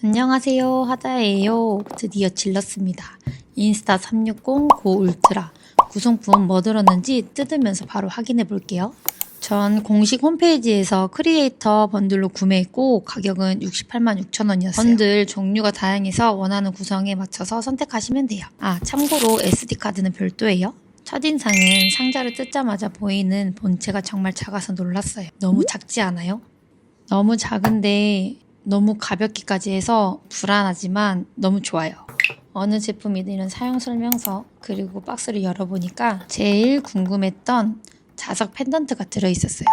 안녕하세요. 하자예요. 드디어 질렀습니다. 인스타 360 고 울트라. 구성품 뭐 들었는지 뜯으면서 바로 확인해 볼게요. 전 공식 홈페이지에서 크리에이터 번들로 구매했고 가격은 68만 6천 원이었어요. 번들 종류가 다양해서 원하는 구성에 맞춰서 선택하시면 돼요. 아 참고로 SD카드는 별도예요. 첫인상은 상자를 뜯자마자 보이는 본체가 정말 작아서 놀랐어요. 너무 작지 않아요? 너무 작은데 너무 가볍기까지 해서 불안하지만 너무 좋아요. 어느 제품이든 사용 설명서 그리고 박스를 열어보니까 제일 궁금했던 자석 펜던트가 들어있었어요.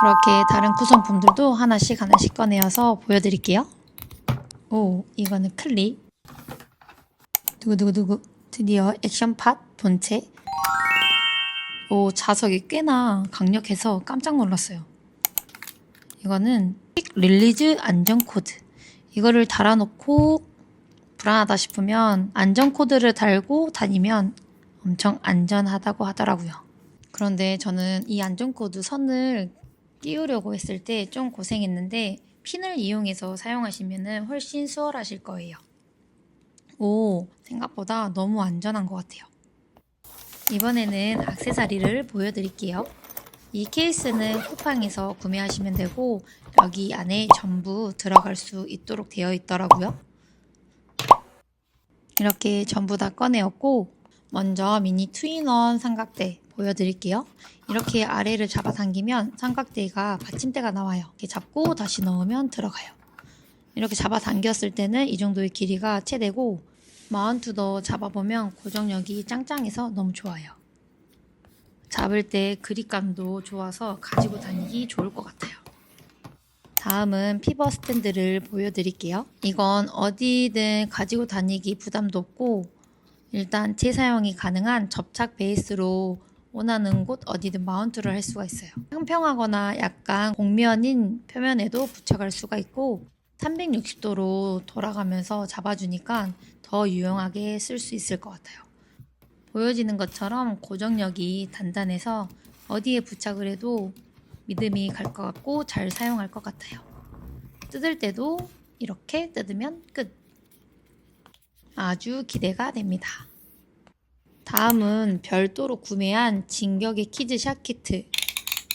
그렇게 다른 구성품들도 하나씩 하나씩 꺼내어서 보여드릴게요. 오, 이거는 클립. 두구두구두구. 드디어 액션팟 본체. 오, 자석이 꽤나 강력해서 깜짝 놀랐어요. 이거는 퀵 릴리즈 안전 코드. 이거를 달아놓고 불안하다 싶으면 안전 코드를 달고 다니면 엄청 안전하다고 하더라고요. 그런데 저는 이 안전 코드 선을 끼우려고 했을 때 좀 고생했는데 핀을 이용해서 사용하시면 훨씬 수월하실 거예요. 오, 생각보다 너무 안전한 것 같아요. 이번에는 악세사리를 보여드릴게요. 이 케이스는 쿠팡에서 구매하시면 되고 여기 안에 전부 들어갈 수 있도록 되어 있더라고요. 이렇게 전부 다 꺼내었고 먼저 미니 투인원 삼각대 보여드릴게요. 이렇게 아래를 잡아당기면 삼각대가 받침대가 나와요. 이렇게 잡고 다시 넣으면 들어가요. 이렇게 잡아당겼을 때는 이 정도의 길이가 최대고 마운트도 잡아보면 고정력이 짱짱해서 너무 좋아요. 잡을 때 그립감도 좋아서 가지고 다니기 좋을 것 같아요. 다음은 피버 스탠드를 보여드릴게요. 이건 어디든 가지고 다니기 부담도 없고 일단 재사용이 가능한 접착 베이스로 원하는 곳 어디든 마운트를 할 수가 있어요. 평평하거나 약간 곡면인 표면에도 붙여갈 수가 있고 360도로 돌아가면서 잡아주니까 더 유용하게 쓸 수 있을 것 같아요. 보여지는 것처럼 고정력이 단단해서 어디에 부착을 해도 믿음이 갈 것 같고 잘 사용할 것 같아요. 뜯을 때도 이렇게 뜯으면 끝. 아주 기대가 됩니다. 다음은 별도로 구매한 진격의 키즈 샷 키트.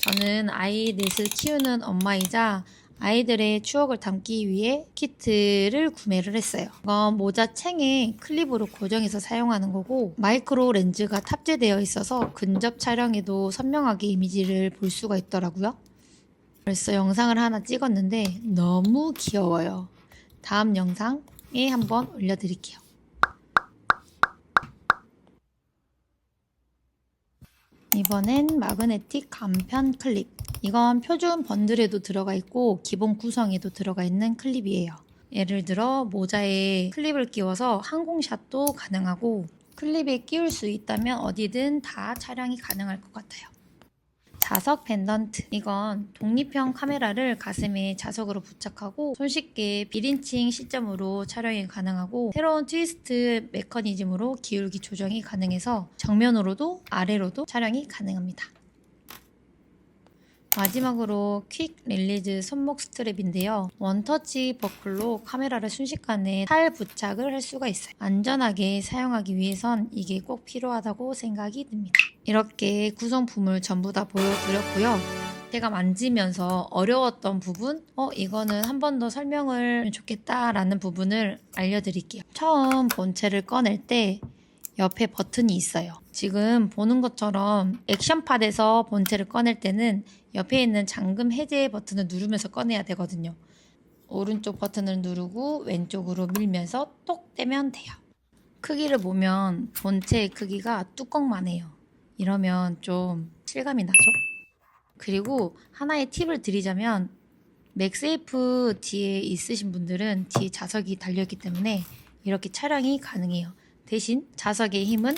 저는 아이 넷을 키우는 엄마이자 아이들의 추억을 담기 위해 키트를 구매를 했어요. 이건 모자 챙에 클립으로 고정해서 사용하는 거고 마이크로 렌즈가 탑재되어 있어서 근접 촬영에도 선명하게 이미지를 볼 수가 있더라고요. 벌써 영상을 하나 찍었는데 너무 귀여워요. 다음 영상에 한번 올려드릴게요. 이번엔 마그네틱 간편 클립. 이건 표준 번들에도 들어가 있고 기본 구성에도 들어가 있는 클립이에요. 예를 들어 모자에 클립을 끼워서 항공샷도 가능하고 클립에 끼울 수 있다면 어디든 다 촬영이 가능할 것 같아요. 자석 펜던트. 이건 독립형 카메라를 가슴에 자석으로 부착하고 손쉽게 비린칭 시점으로 촬영이 가능하고 새로운 트위스트 메커니즘으로 기울기 조정이 가능해서 정면으로도 아래로도 촬영이 가능합니다. 마지막으로 퀵 릴리즈 손목 스트랩인데요. 원터치 버클로 카메라를 순식간에 탈 부착을 할 수가 있어요. 안전하게 사용하기 위해선 이게 꼭 필요하다고 생각이 듭니다. 이렇게 구성품을 전부 다 보여드렸고요. 제가 만지면서 어려웠던 부분, 어, 이거는 한 번 더 설명을 좋겠다라는 부분을 알려드릴게요. 처음 본체를 꺼낼 때 옆에 버튼이 있어요. 지금 보는 것처럼 액션팟에서 본체를 꺼낼 때는 옆에 있는 잠금 해제 버튼을 누르면서 꺼내야 되거든요. 오른쪽 버튼을 누르고 왼쪽으로 밀면서 똑 떼면 돼요. 크기를 보면 본체의 크기가 뚜껑만 해요. 이러면 좀 실감이 나죠? 그리고 하나의 팁을 드리자면 맥세이프 뒤에 있으신 분들은 뒤에 자석이 달려있기 때문에 이렇게 촬영이 가능해요. 대신 자석의 힘은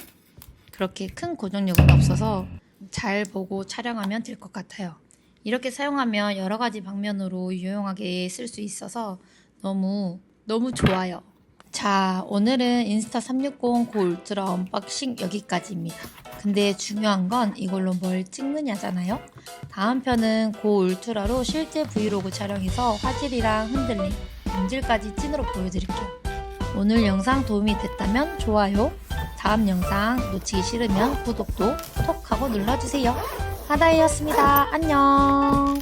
그렇게 큰 고정력은 없어서 잘 보고 촬영하면 될 것 같아요. 이렇게 사용하면 여러 가지 방면으로 유용하게 쓸 수 있어서 너무 너무 좋아요. 자, 오늘은 인스타 360 고 울트라 언박싱 여기까지입니다. 근데 중요한 건 이걸로 뭘 찍느냐잖아요. 다음 편은 고 울트라로 실제 브이로그 촬영해서 화질이랑 흔들림 본질까지 찐으로 보여드릴게요. 오늘 영상 도움이 됐다면 좋아요, 다음 영상 놓치기 싫으면 구독도 톡 하고 눌러주세요. 하다이였습니다. 안녕.